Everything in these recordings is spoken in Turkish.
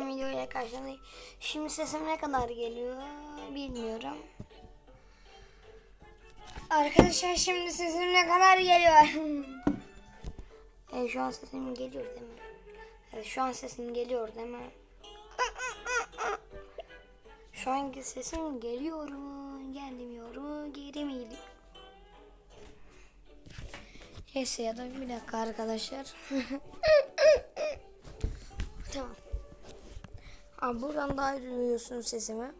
videoya karşınızdayım. Şimdi sesim ne kadar geliyor bilmiyorum. Arkadaşlar şimdi sesim ne kadar geliyor? evet, şu an sesim geliyor değil mi? Evet şu an sesim geliyor değil mi? Şu anki sesim geliyor mu? Gelmiyor mu? Geri mi gidiyor? Neyse ya da bir dakika arkadaşlar. tamam. Aa, buradan daha iyi duyuyorsun sesimi.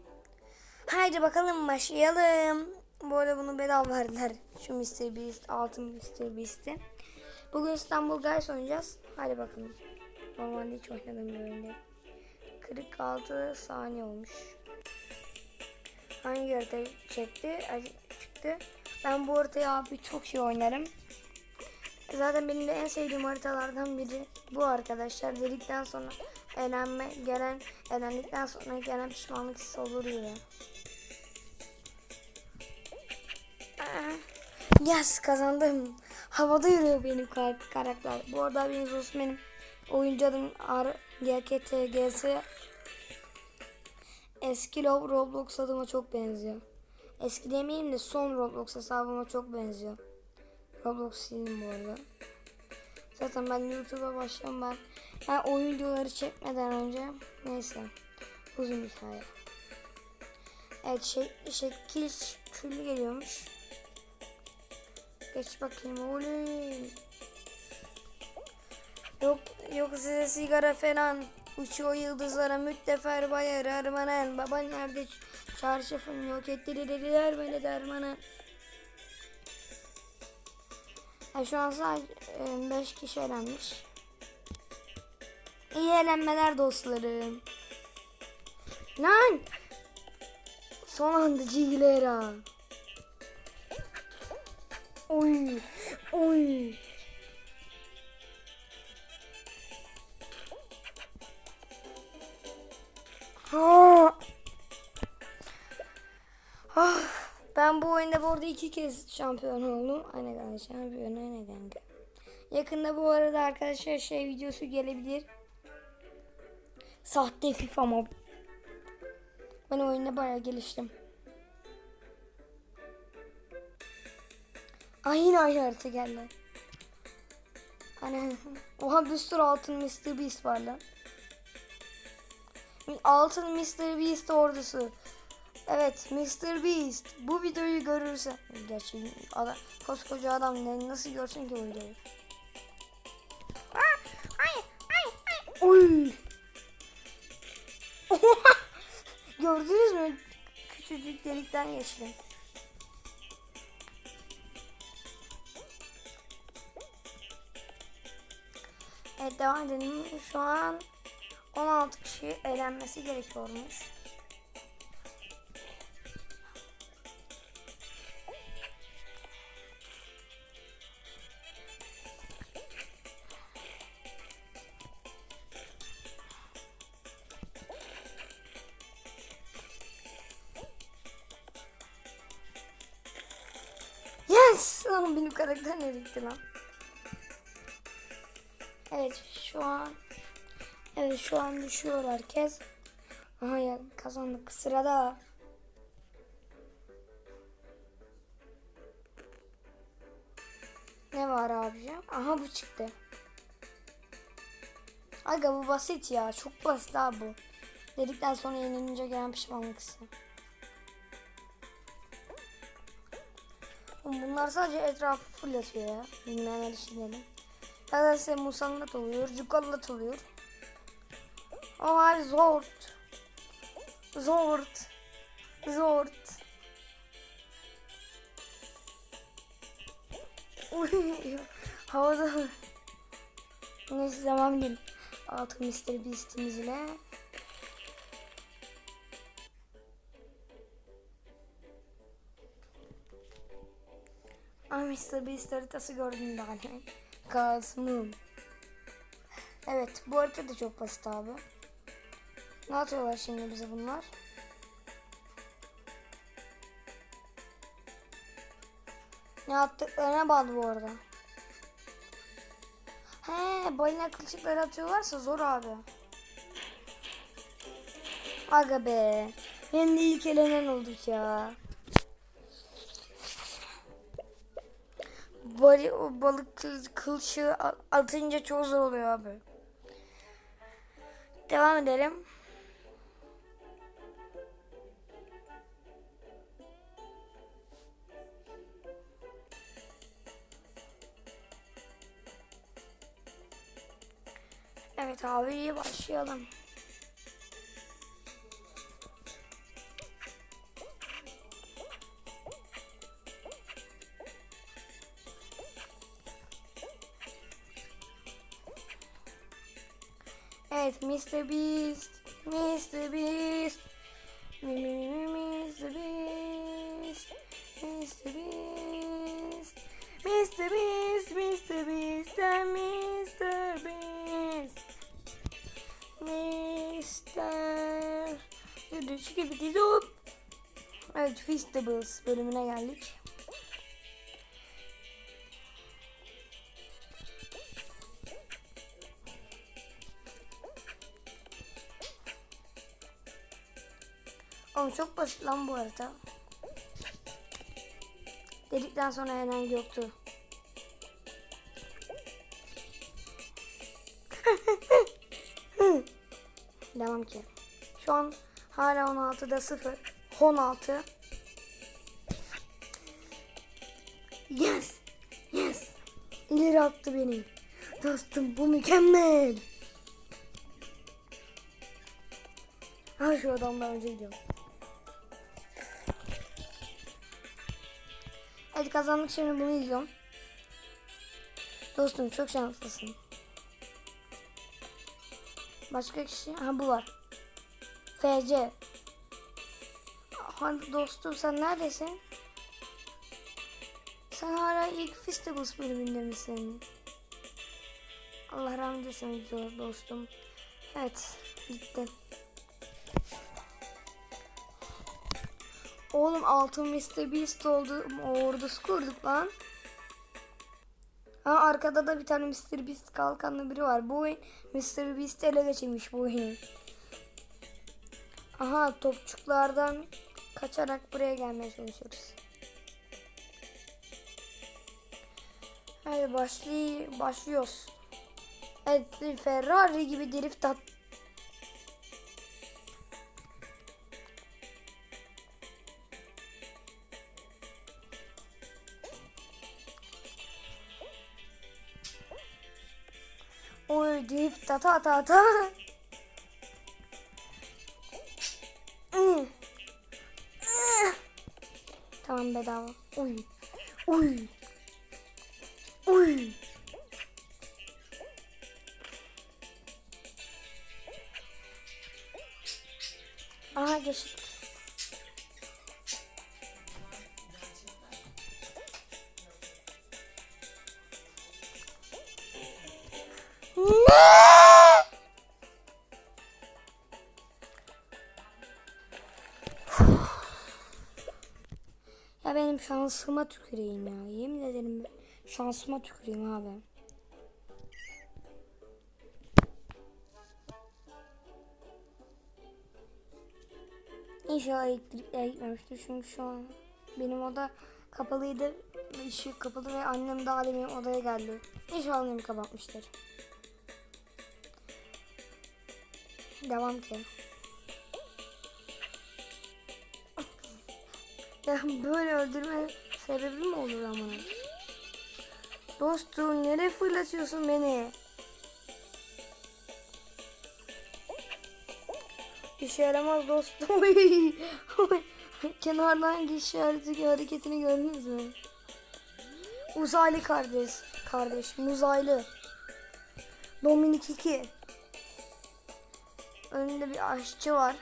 Haydi bakalım başlayalım. Bu arada bunu bedava verdiler. Şu Mr. Beast, altın Mr. Beast'i. Bugün İstanbul Guys oynayacağız. Haydi bakalım. Normalde hiç oyun değil. 46 saniye olmuş. Hangi harita çekti? Çıktı. Ben bu haritayı abi çok şey oynarım. Zaten benim de en sevdiğim haritalardan biri bu arkadaşlar. Dedikten sonra elenme gelen elendikten sonra gelen pişmanlık hissi olur ya. Aa, Yes kazandım. Havada yürüyor benim kar- karakter. Bu arada haberiniz olsun benim oyuncu adım R GKTGS. Eski Lo- Roblox adıma çok benziyor. Eski demeyeyim de son Roblox hesabıma çok benziyor. Roblox sildim bu arada. Zaten ben YouTube'a başladım ben. Yani oyun videoları çekmeden önce neyse uzun hikaye. Evet şey, şekil küllü geliyormuş. Geç bakayım oğlum. Yok yok size sigara falan. Uçuyor yıldızlara müttefer bayar armanen. Baban nerede çarşafın yok ettiler beni dermanen. Ya şu an sadece 5 kişi elenmiş. İyi eğlenmeler dostlarım. Lan! Son anda Gilera. Oy! Oy! Ha! Ah, ben bu oyunda bu arada iki kez şampiyon oldum. Aynen kanka şampiyon aynen kanka. Yakında bu arada arkadaşlar şey videosu gelebilir. Sahte FIFA mob. Ben oyunda bayağı geliştim. Ay yine aynı harita geldi. Hani oha bir sürü altın Mr. Beast var lan. Altın Mr. Beast ordusu. Evet Mr. Beast bu videoyu görürse gerçi adam, koskoca adam nasıl görsün ki bu videoyu? Gördünüz mü? Küçücük delikten geçtim. Evet devam edelim. Şu an 16 kişi eğlenmesi gerekiyormuş. Benim karakter nereye gitti lan? Evet şu an Evet şu an düşüyor herkes. Aha ya kazandık sırada. Ne var abicim? Aha bu çıktı. Aga bu basit ya. Çok basit abi bu. Dedikten sonra yenilince gelen pişmanlık hissi. Bunlar sadece etrafı fırlatıyor ya. Bilmeyenler için dedim. Da size musallat oluyor, cukallat oluyor. O abi zort. Zort. Zort. Havada. Neyse devam edelim. Altın Mr. Beast'imiz ile. Mr. Beast haritası gördüm daha ne? Kazmım. Evet bu harita da çok basit abi. Ne atıyorlar şimdi bize bunlar? Ne attıklarına bağlı bu arada. He balina kılçıkları atıyorlarsa zor abi. Aga be. Hem de ilk elenen olduk ya. Bari o balık kıl, kılçığı atınca çok zor oluyor abi. Devam edelim. Evet abi başlayalım. Evet Mr. Beast, Mr. Beast, Mr. Beast, Mr. Beast, Mr. Beast, Mr. Beast, Mr. Beast, Mr. Yürüyüş gibi dizi. Evet Feastables bölümüne geldik. Oğlum çok basit lan bu arada. Dedikten sonra herhangi yoktu. Devam ki. Şu an hala 16'da 0. 16. Yes. Yes. İleri attı beni. Dostum bu mükemmel. Ha şu adamdan önce gidiyorum. Evet kazandık şimdi bunu izliyorum. Dostum çok şanslısın. Başka kişi? Ha bu var. FC. Hadi dostum sen neredesin? Sen hala ilk Festivals bölümünde misin? Allah rahmet eylesin dostum. Evet gitti. Oğlum altın Mr. Beast oldu. Ordusu kurduk lan. Ha arkada da bir tane Mr. Beast kalkanlı biri var. Bu oyun Mr. Beast ele geçirmiş bu oyun. Aha topçuklardan kaçarak buraya gelmeye çalışıyoruz. Hadi başlay başlıyoruz. Evet Ferrari gibi drift at. Ta ta ta ta. Hmm. Tamam bedava. Uy. Uy. Uy. Aha geçtik. Şansıma tüküreyim ya. Yemin ederim şansıma tüküreyim abi. İnşallah elektrikler gitmemiştir çünkü şu an benim oda kapalıydı. ışık kapalı ve annem daha benim odaya geldi. İnşallah annem kapatmıştır. Devam ki. Ya böyle öldürme sebebi mi olur ama? Dostum nereye fırlatıyorsun beni? İşe yaramaz dostum. Kenardan geçiş işareti hareketini gördünüz mü? Uzaylı kardeş. Kardeş. Uzaylı. Dominik 2. Önünde bir aşçı var.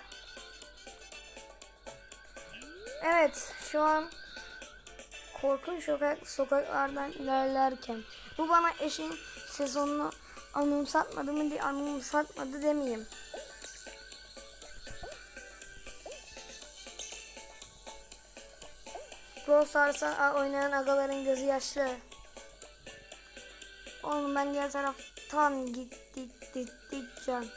Evet şu an korkunç sokak, sokaklardan ilerlerken bu bana eşin sezonunu anımsatmadı mı diye anımsatmadı demeyeyim. Brawl Stars'a oynayan agaların gözü yaşlı. Oğlum ben diğer taraftan git git git gideceğim.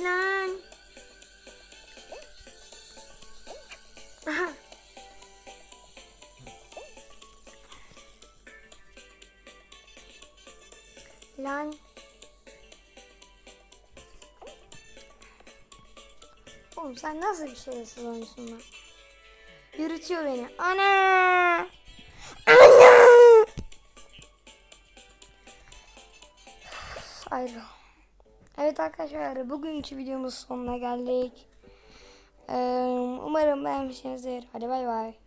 Lan. Lan. Oğlum sen nasıl bir şerefsiz oyuncusun lan? Yürütüyor beni. Ana! Ana! Ayrı. Evet arkadaşlar bugünkü videomuz sonuna geldik. Umarım beğenmişsinizdir. Hadi bay bay.